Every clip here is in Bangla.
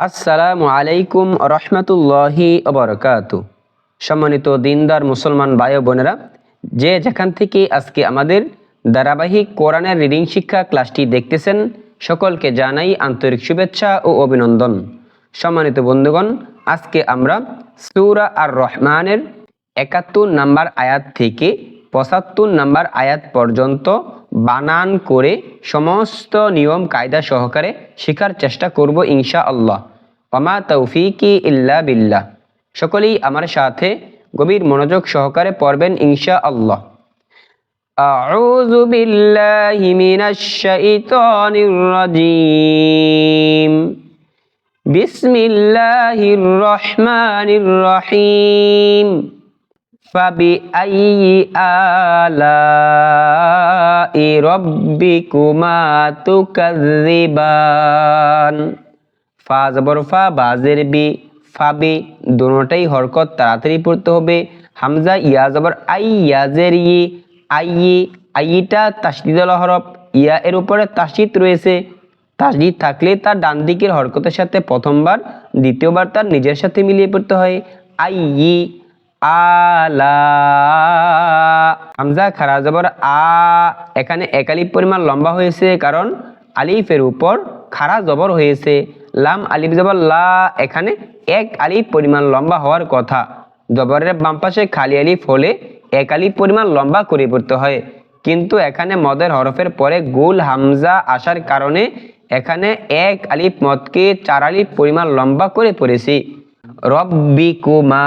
আসসালামু আলাইকুম রহমতুল্লাহি অবরকাত সম্মানিত দিনদার মুসলমান ভাই বোনেরা, যে যেখান থেকে আজকে আমাদের ধারাবাহিক কোরআনের রিডিং শিক্ষা ক্লাসটি দেখতেছেন, সকলকে জানাই আন্তরিক শুভেচ্ছা ও অভিনন্দন। সম্মানিত বন্ধুগণ, আজকে আমরা সূরা আর রহমানের একাত্তর নাম্বার আয়াত থেকে পঁচাত্তর নাম্বার আয়াত পর্যন্ত বানান করে সমস্ত নিয়ম কায়দা সহকারে শেখার চেষ্টা করব ইনশা আল্লাহ ওমা তৌফিকি ইল্লা বিল্লাহ সকলেই আমার সাথে গভীর মনোযোগ সহকারে পড়বেন ইনশা আল্লাহ أعوذ بالله من الشيطان الرجيم بسم الله الرحمن الرحيم فبأي آلاء ربكما تكذبان ফা জবর ফা বাজের বি ফাবি দুটোটাই হরকত তাড়াতাড়ি পড়তে হবে হামজা ইয়া জবর আই ইয়াজের ই আই আইটা তাসদিদল হরফ ইয়া এর উপরে তাসদিদ রয়েছে তাসদিদ থাকলে তার ডান দিকের হরকতের সাথে প্রথমবার দ্বিতীয়বার তার নিজের সাথে মিলিয়ে পড়তে হয় আই আলা। হামজা খারা জবর আ। এখানে একালিপ পরিমাণ লম্বা হয়েছে, কারণ আলিফের উপর খারা জবর হয়েছে। লাম আলিফ জবর লা, এখানে এক আলিফ পরিমাণ লম্বা হওয়ার কথা। জবরের বাম পাশে খালি আলিফ হলে এক আলিফ পরিমাণ লম্বা করে পড়তে হয়। কিন্তু এখানে মদের হরফের পরে গোল, হামজা আসার কারণে এখানে এক আলিফ মদকে চার আলিফ পরিমাণ লম্বা করে পড়েছি। রব্বি কুমা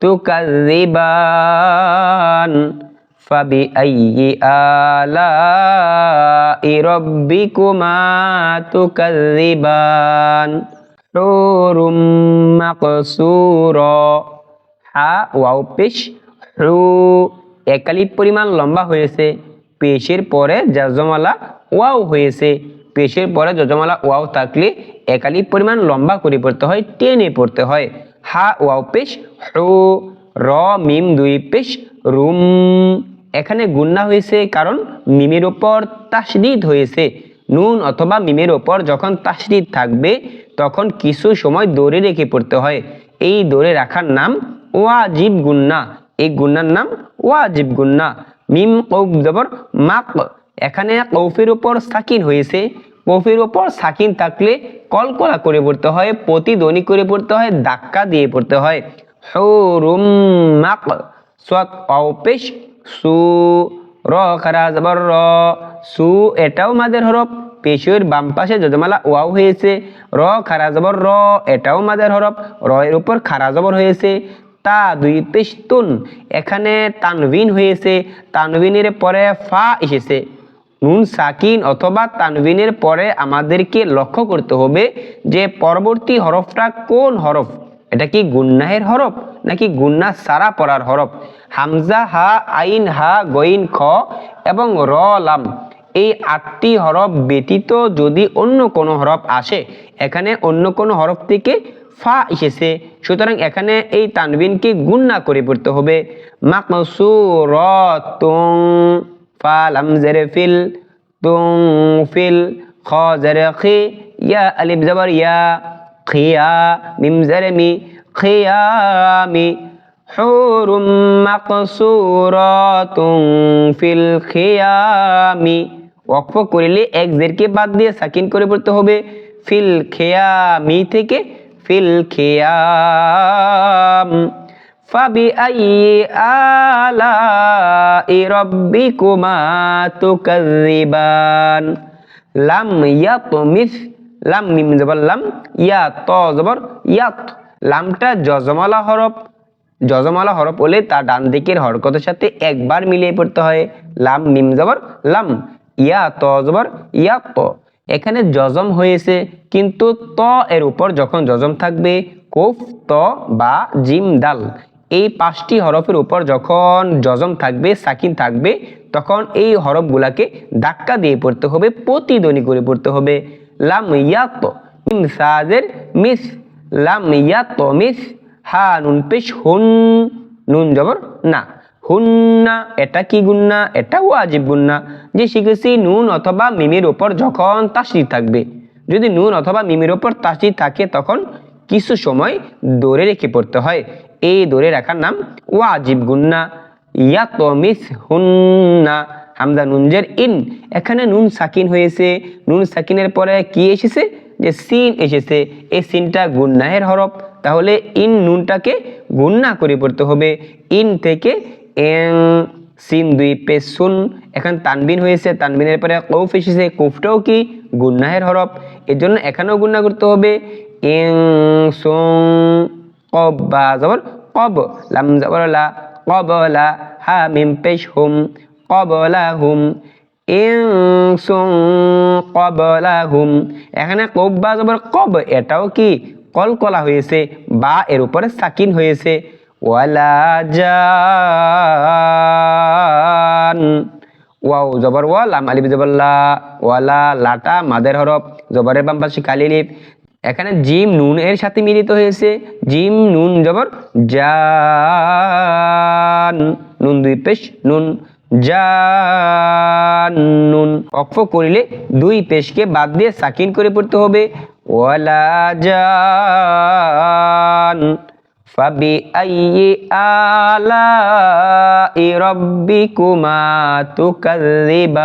তুকাজিবান ফাবি আইয়ি আলাই রব্বিকুমা তুকাজিবান হুরুম মাকসুরা হা ওয়াও পেশ হু একালিপ পরিমাণ লম্বা হয়েছে, পেশের পরে যজমালা ওয়াও হয়েছে, পেশের পরে যজমালা ওয়াও থাকলে একালি পরিমাণ লম্বা করে পড়তে হয়, টেনে পড়তে হয়। হা, ওয়াও, পেশ, হু, র, মিম, দুই, পেশ, রুম। এখানে গুন্না হয়েছে কারণ মিমের ওপর তাসদিদ হয়েছে। নুন অথবা মিমের ওপর যখন তাসদিদ থাকবে, তখন কিছু সময় দৌড়ে রেখে পড়তে হয়। এই দৌড়ে রাখার নাম ওয়াজিব গুন্না। এই গুন্নার নাম ওয়াজিব গুন্না। মিম, কৌফ, জবর, মাক। এখানে কৌফের উপর সাকিন হয়েছে। কৌফের ওপর সাকিন থাকলে কলকলা করে পড়তে হয় প্রতিধ্বনি করে পড়তে হয়, ধাক্কা দিয়ে পড়তে হয়। হুরুম মাক সৎ অপেশ সু র র, সু এটাও মাদের হরফ। পেশের বাম পাশে যজমালা ওয়াও হয়েছে, র খারা জবর র, এটাও মাদের হরফ। র এর উপর খারা জবর হয়েছে, তা দুই পেশ তুন। এখানে তানভিন হয়েছে, তানভিনের পরে ফা এসেছে। নুন, সাকিন অথবা তানভিনের পরে আমাদেরকে লক্ষ্য করতে হবে যে পরবর্তী হরফটা কোন হরফ? এটা কি গুন্নাহের হরফ নাকি গুন্না সারা পড়ার হরফ? হামজা, হা, আইন, হা, গইন, খ এবং র, লাম। এই আটটি হরফ ব্যতীত যদি অন্য কোনো হরফ আসে, এখানে অন্য কোনো হরফ থেকে ফা এসেছে। সুতরাং এখানে এই তানবিনকে গুন্না করে পড়তে হবে। মাকসুরাতুন ফা লাম জেরে ফিল তুং ফিল খ জেরে খি ইয়া আলিফ জবর ইয়া খিয়া মিম জেরে মি খিয়ামি حور مقصورات في الخيام ওয়াকফ করিলে এক জেরকে বাদ দিয়ে সাকিন করে পড়তে হবে ফিল খেয়ামি থেকে ফিল খেয়াম فبأي آلاء ربكما تكذبان লাম ইয়াতমিস লাম মিম জবর লাম ইয়া ত জবর ইয়াত লামটা যজমালা হরফ যজমালা হরফ হলে তা ডান দিকের হরকতের সাথে একবার মিলিয়ে পড়তে হয় লাম মিম জবর লাম ইয়া ত জবর ইয়া ত এখানে জজম হয়েছে কিন্তু ত এর উপর যখন জজম থাকবে কোফ ত বা জিম দাল এই পাঁচটি হরফের উপর যখন জজম থাকবে, সাকিন থাকবে, তখন এই হরফগুলাকে ধাক্কা দিয়ে পড়তে হবে, প্রতিধ্বনি করে পড়তে হবে। লাম ইয়াত ইমসাজের মিস, লাম ইয়াত মিস, হা নুন পেশ হুন, নুন জবর না। হুন্না এটা কি গুন্না এটা ও ওয়াজিব গুন্না যে শিখেছি নুন অথবা মিমের ওপর যখন তাসি থাকবে, যদি নুন অথবা মিমের ওপর তাসি থাকে, তখন কিছু সময় দৌড়ে রেখে পড়তে হয়। এই দৌড়ে রাখার নাম ওয়াজিব গুন্না। ইয়া তমিস হুন্না হামদা নুনজের ইন। এখানে নুন সাকিন হয়েছে। নুন সাকিনের পরে কি এসেছে? যে সিন এসেছে। এই সিনটা গুন্নাহের হরফ। তাহলে ইন নুনটাকে গুন্না করে পড়তে হবে। ইন থেকে এং সিন দুই পে সুন। এখানে তানবিন হয়েছে। তানবিনের পরে কৌফ এসেছে। কৌফটাও কি? গুন্নাহের হরফ। এর জন্য এখানেও গুন্না করতে হবে। এং সুং কব বা কব, লাম, জবর, লা কবলা হা, মিম, পেশ, হুম কবলা হুম ইং সুং কবলা হুম। এখানে কব বা জবর, কব, এটাও কি কলকলা হয়েছে, বা এর উপরে সাকিন হয়েছে। ওয়ালা জান, ওয়াও, জবর ওয়া লাম আলিফ জবর, লা, ওয়ালা, লাটা, মাদের হরফ, জবরের বাম পাশে কালি লিপ এখানে জিম নুন এর সাথে মিলিত হয়েছে। জিম নুন যেমন জান। নুন দুই পেশ, নুন জানুন অক্ষ করিলে দুই পেশকে বাদ দিয়ে সাকিন করে পড়তে হবে। ওয়ালা জান। ফাবি আইয়ে আলা রব্বিকুমা তুকাল্লিবান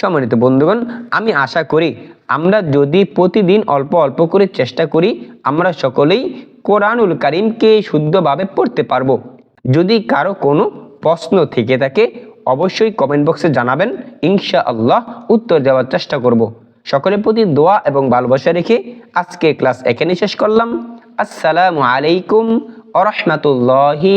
সম্মানিত বন্ধুগণ, আমি আশা করি আমরা যদি প্রতিদিন অল্প অল্প করে চেষ্টা করি, আমরা সকলেই কোরআনুল কারিমকে শুদ্ধভাবে পড়তে পারব। যদি কারও কোনো প্রশ্ন থেকে থাকে, অবশ্যই কমেন্ট বক্সে জানাবেন ইনশা আল্লাহ উত্তর দেওয়ার চেষ্টা করব। সকলের প্রতি দোয়া এবং ভালোবাসা রেখে আজকে ক্লাস এখানে শেষ করলাম। আসসালামু আলাইকুম আ রহমতুল্লাহি